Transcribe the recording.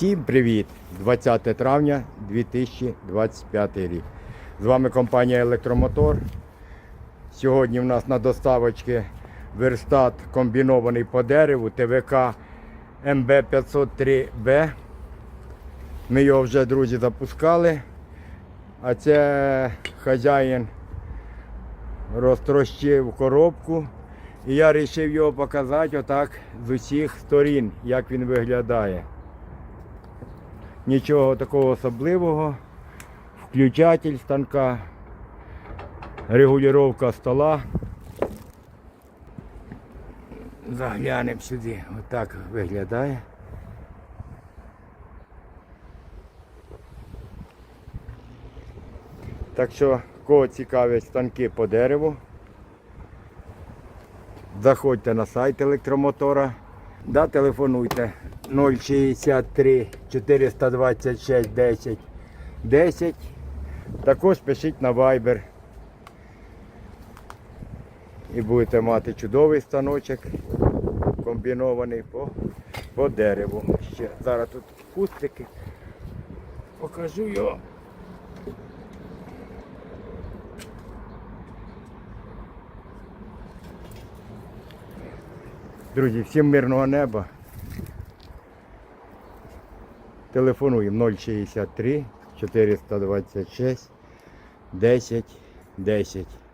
Всім привіт! 20 травня 2025 рік. З вами компанія Електромотор. Сьогодні в нас на доставочці верстат комбінований по дереву ТВК МБ503Б. Ми його вже, друзі, запускали. А це хазяїн розтрощив коробку. І я вирішив його показати отак з усіх сторін, як він виглядає. Нічого такого особливого. Включатель станка, регулювання стола. Заглянемо сюди. Отак виглядає. Так що, кого цікавлять станки по дереву, заходьте на сайт електромотора. Да, телефонуйте 063 426 10 10. Також пишіть на Viber. І будете мати чудовий станочок комбінований по, по дереву. Ще зараз тут кустики. Покажу його. Друзі, всім мирного неба. Телефонуємо 063 426 10 10.